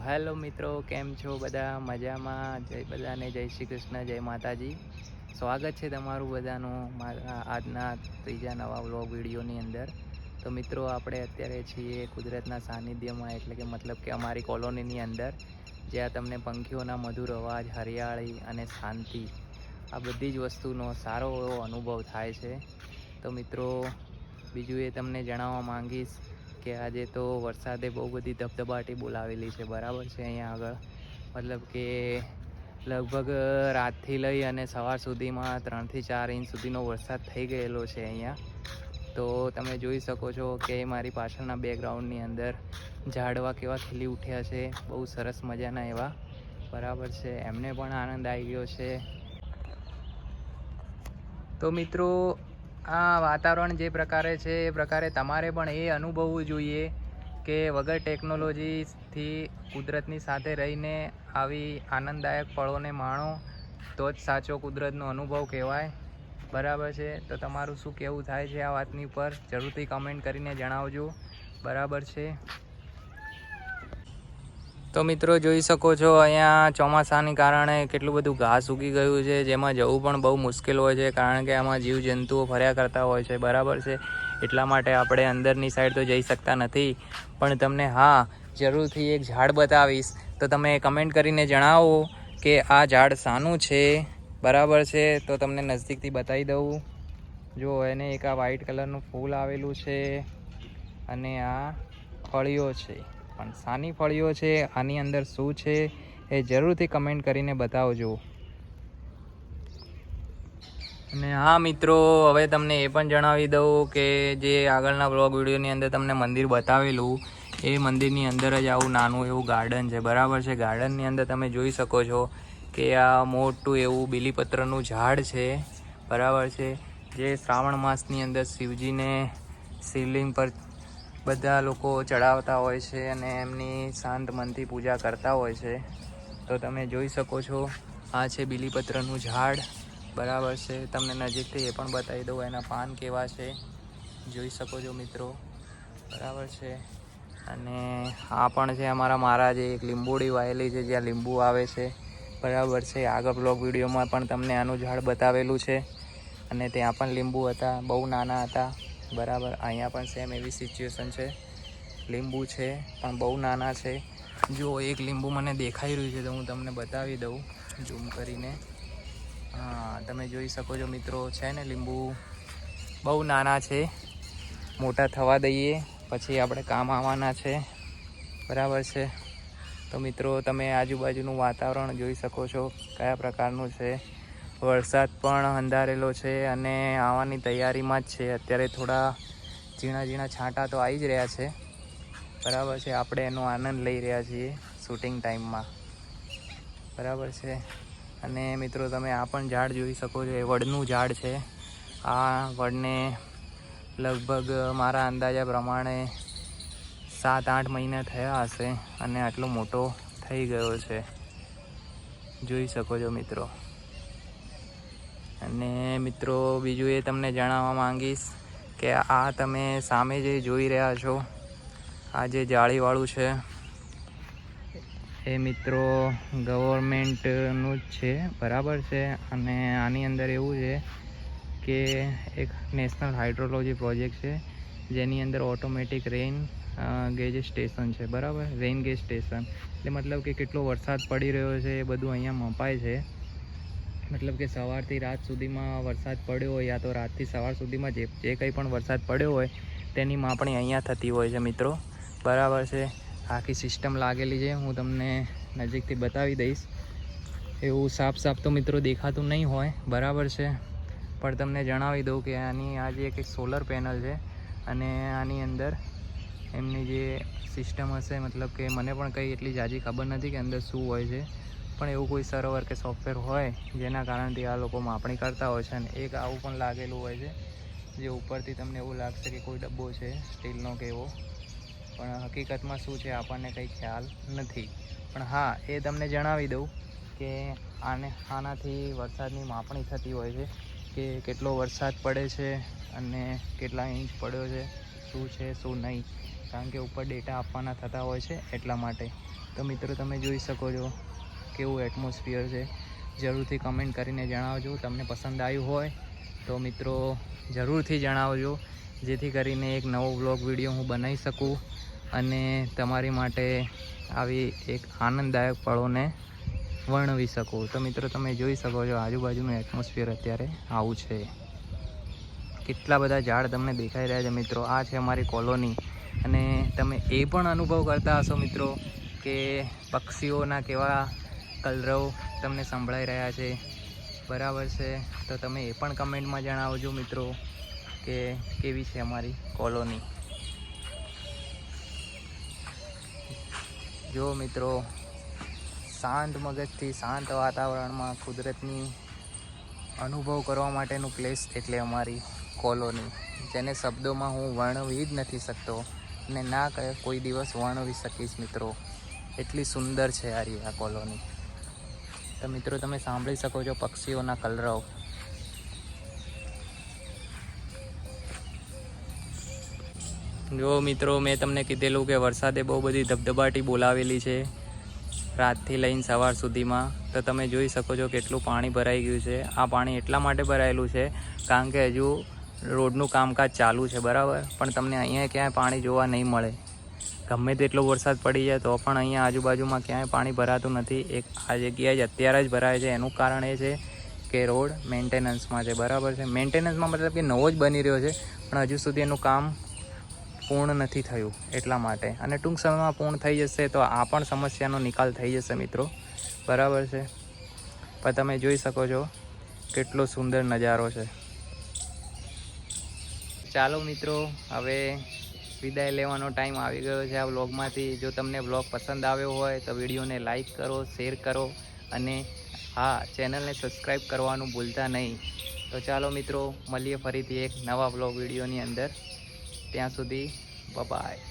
Hello મિત્રો, કેમ છો બધા? મજામાં? જય બધાને, જય શ્રી કૃષ્ણ, જય માતાજી. સ્વાગત છે તમારું બધાનું મારા આજના ત્રીજા નવા વ્લોગ વિડીયોની અંદર. તો મિત્રો, આપણે અત્યારે છીએ કુદરતના સાનિધ્યમાં, એટલે કે મતલબ કે અમારી કોલોનીની અંદર, જ્યાં તમને પંખીઓના મધુર અવાજ, હરિયાળી અને શાંતિ, આ બધી જ વસ્તુનો સારો એવો અનુભવ થાય છે. તો મિત્રો, બીજું એ તમને જણાવવા માંગીશ કે આજે તો વરસાદે બહુ બધી ધબધબાટી બોલાવેલી છે. બરાબર છે અહીંયા આગળ? મતલબ કે લગભગ રાતથી લઈ અને સવાર સુધીમાં ત્રણથી ચાર ઇંચ સુધીનો વરસાદ થઈ ગયેલો છે અહીંયા. તો તમે જોઈ શકો છો કે મારી પાછળના બેકગ્રાઉન્ડની અંદર ઝાડવા કેવા ખીલી ઉઠ્યા છે. બહુ સરસ મજાના એવા. બરાબર છે. એમને પણ આનંદ આવી ગયો છે. તો મિત્રો આ વાતાવરણ જે પ્રકારે છે, એ પ્રકારે તમારે પણ એ અનુભવવું જોઈએ કે વગર ટેકનોલોજીથી કુદરતની સાથે રહીને આવી આનંદદાયક પળોને માણો, તો જ સાચો કુદરતનો અનુભવ કહેવાય. બરાબર છે? તો તમારું શું કહેવું થાય છે આ વાતની ઉપર? જરૂરથી કમેન્ટ કરીને જણાવજો. બરાબર છે? તો મિત્રો જોઈ શકો છો, અહીંયા ચોમાસાને કારણે કેટલું બધું ઘાસ ઉગી ગયું છે, જેમાં જવું પણ બહુ મુશ્કેલ હોય છે, કારણ કે આમાં જીવજંતુઓ ફર્યા કરતા હોય છે. બરાબર છે? એટલા માટે આપણે અંદરની સાઈડ તો જઈ શકતા નથી. પણ તમને હા, જરૂરથી એક ઝાડ બતાવીશ. તો તમે કમેન્ટ કરીને જણાવો કે આ ઝાડ શાનું છે? બરાબર છે? તો તમને નજદીકથી બતાવી દઉં. જો, એને એક આ વ્હાઈટ કલરનું ફૂલ આવેલું છે અને આ ફળીઓ છે. પણ સાની ફળીઓ છે, આની અંદર શું છે એ જરૂરથી કમેન્ટ કરીને બતાવજો. અને હા મિત્રો, હવે તમને એ પણ જણાવી દઉં કે જે આગળના બ્લોગ વિડીયોની અંદર તમને મંદિર બતાવેલું, એ મંદિરની અંદર જ આવું નાનું એવું ગાર્ડન છે. બરાબર છે? ગાર્ડનની અંદર તમે જોઈ શકો છો કે આ મોટું એવું બીલીપત્રનું ઝાડ છે. બરાબર છે? જે શ્રાવણ માસની અંદર શિવજીને શિવલિંગ પર બધા લોકો ચડાવતા હોય છે અને એમની શાંત મનથી પૂજા કરતા હોય છે. તો તમે જોઈ શકો છો, આ છે બીલીપત્રનું ઝાડ. બરાબર છે. તમને નજીકથી એ પણ બતાવી દઉં, એના પાન કેવા છે. જોઈ શકો છો મિત્રો. બરાબર છે. અને આ પણ છે અમારા મહારાજે એક લીંબુડી વાયેલી છે, જ્યાં લીંબુ આવે છે. બરાબર છે. આગળ બ્લોગ વિડીયોમાં પણ તમને આનું ઝાડ બતાવેલું છે. અને ત્યાં પણ લીંબુ હતા, બહુ નાના હતા. બરાબર. અહીંયા પણ સેમ એવી સિચ્યુએશન છે. લીંબુ છે, પણ બહુ નાના છે. જો એક લીંબુ મને દેખાઈ રહ્યું છે તો હું તમને બતાવી દઉં. ઝૂમ કરીને. હા, તમે જોઈ શકો છો મિત્રો, છે ને લીંબુ બહુ નાના છે. મોટા થવા દઈએ, પછી આપણે કામ આવવાના છે. બરાબર છે. તો મિત્રો, તમે આજુબાજુનું વાતાવરણ જોઈ શકો છો. કયા પ્રકારનું છે? વરસાદ પણ અંધારેલો છે અને આવવાની તૈયારીમાં જ છે. અત્યારે થોડા ઝીણા ઝીણા છાંટા તો આવી જ રહ્યા છે. બરાબર છે, આપણે એનો આનંદ લઈ રહ્યા છીએ શૂટિંગ ટાઈમમાં. બરાબર છે. અને મિત્રો, તમે આ પણ ઝાડ જોઈ શકો છો, એ વડનું ઝાડ છે. આ વડને લગભગ મારા અંદાજા પ્રમાણે સાત આઠ મહિના થયા હશે અને આટલો મોટો થઈ ગયો છે. જોઈ શકો છો મિત્રો. અને મિત્રો, બીજું એ તમને જણાવવા માંગીશ કે આ તમે સામે જે જોઈ રહ્યા છો, આ જે જાળીવાળું છે, એ મિત્રો ગવર્મેન્ટનું જ છે, બરાબર છે? અને આની અંદર એવું છે કે એક નેશનલ હાઇડ્રોલોજી પ્રોજેક્ટ છે, જેની અંદર ઓટોમેટિક રેઇન ગેજ સ્ટેશન છે, બરાબર? Rain gauge station. એટલે મતલબ કે કેટલો વરસાદ પડી રહ્યો છે, એ બધું અહીંયા મપાય છે. મતલબ કે સવારથી રાત સુધીમાં વરસાદ પડ્યો હોય યા તો રાતથી સવાર સુધીમાં જે જે કંઈ પણ વરસાદ પડ્યો હોય, તેની માપણી અહીંયા થતી હોય છે મિત્રો. બરાબર છે. આખી સિસ્ટમ લાગેલી છે. હું તમને નજીકથી બતાવી દઈશ. એવું સાફ સાફ તો મિત્રો દેખાતું નહીં હોય. બરાબર છે. પણ તમને જણાવી દઉં કે આની આ જે એક સોલર પેનલ છે અને આની અંદર એમની જે સિસ્ટમ હશે, મતલબ કે મને પણ કંઈ એટલી જાજી ખબર નથી કે અંદર શું હોય છે. પણ એવું કોઈ સર્વર કે સોફ્ટવેર હોય, જેના કારણથી આ લોકો માપણી કરતા હોય છે અને એક આવું પણ લાગેલું હોય છે, જે ઉપરથી તમને એવું લાગશે કે કોઈ ડબ્બો છે, સ્ટીલનો કે એવો. પણ હકીકતમાં શું છે, આપણને કંઈ ખ્યાલ નથી. પણ હા, એ તમને જણાવી દઉં કે આને, આનાથી વરસાદની માપણી થતી હોય છે કે કેટલો વરસાદ પડે છે અને કેટલા ઇંચ પડ્યો છે, શું છે, શું નહીં. કારણ કે ઉપર ડેટા આપવાના થતા હોય છે એટલા માટે. તો મિત્રો, તમે જોઈ શકો છો કેવું એટમોસ્ફિયર છે, જરૂરથી કમેન્ટ કરીને જણાવજો. તમને પસંદ આવ્યું હોય તો મિત્રો જરૂરથી જણાવજો, જેથી કરીને એક નવો વ્લોગ વીડિયો હું બનાવી શકું અને તમારી માટે આવી એક આનંદદાયક પળોને વર્ણવી શકું. તો મિત્રો તમે જોઈ શકો છો, આજુબાજુનું એટમોસ્ફિયર અત્યારે આવું છે. કેટલા બધા ઝાડ તમને દેખાઈ રહ્યા છે મિત્રો. આ છે અમારી કોલોની અને તમે એ પણ અનુભવ કરતા હશો મિત્રો કે પક્ષીઓના કેવા કલરવ તમને સંભળાઈ રહ્યા છે. બરાબર છે. તો તમે એ પણ કમેન્ટમાં જણાવજો મિત્રો કે કેવી છે અમારી કોલોની. જો મિત્રો, શાંત મગજથી શાંત વાતાવરણમાં કુદરતની અનુભવ કરવા માટેનું પ્લેસ એટલે અમારી કોલોની. જેને શબ્દોમાં હું વર્ણવી જ નથી શકતો ના કહે કોઈ દિવસ વર્ણવી શકીશ મિત્રો. એટલી સુંદર છે આરી આ કોલોની. તો મિત્રો તમે સાંભળી શકો છો પક્ષીઓના કલરવ. જો મિત્રો મેં તમને કીધેલું કે વરસાદે બહુ બધી ધબધબાટી બોલાવેલી છે રાતથી લઈને સવાર સુધીમાં, તો તમે જોઈ શકો છો કેટલું પાણી ભરાઈ ગયું છે. આ પાણી એટલા માટે ભરાયેલું છે કારણ કે હજુ રોડનું કામકાજ ચાલુ છે, બરાબર? પણ તમને અહીંયા ક્યાંય પાણી જોવા નહીં મળે. ગમે તેટલો વરસાદ પડી જાય તો પણ અહીંયા આજુબાજુમાં ક્યાંય પાણી ભરાતું નથી. એક આ જગ્યાએ જ અત્યારે જ ભરાય છે. એનું કારણ એ છે કે રોડ મેન્ટેનન્સમાં છે. બરાબર છે? મેન્ટેનન્સમાં મતલબ કે નવો જ બની રહ્યો છે, પણ હજુ સુધી એનું કામ પૂર્ણ નથી થયું એટલા માટે. અને ટૂંક સમયમાં પૂર્ણ થઈ જશે તો આ પણ સમસ્યાનો નિકાલ થઈ જશે મિત્રો. બરાબર છે? પણ તમે જોઈ શકો છો કેટલો સુંદર નજારો છે. ચાલો મિત્રો, હવે વિદાય લેવાનો ટાઈમ આવી ગયો છે. આ વ્લોગમાંથી જો તમને વ્લોગ પસંદ આવ્યો હોય તો વિડીયોને લાઇક કરો શેર કરો અને હા ચેનલને સબસ્ક્રાઈબ કરવાનું ભૂલતા નહીં. તો ચાલો મિત્રો, મળીએ ફરીથી એક નવા વ્લોગ વિડીયોની અંદર. ત્યાં સુધી બાય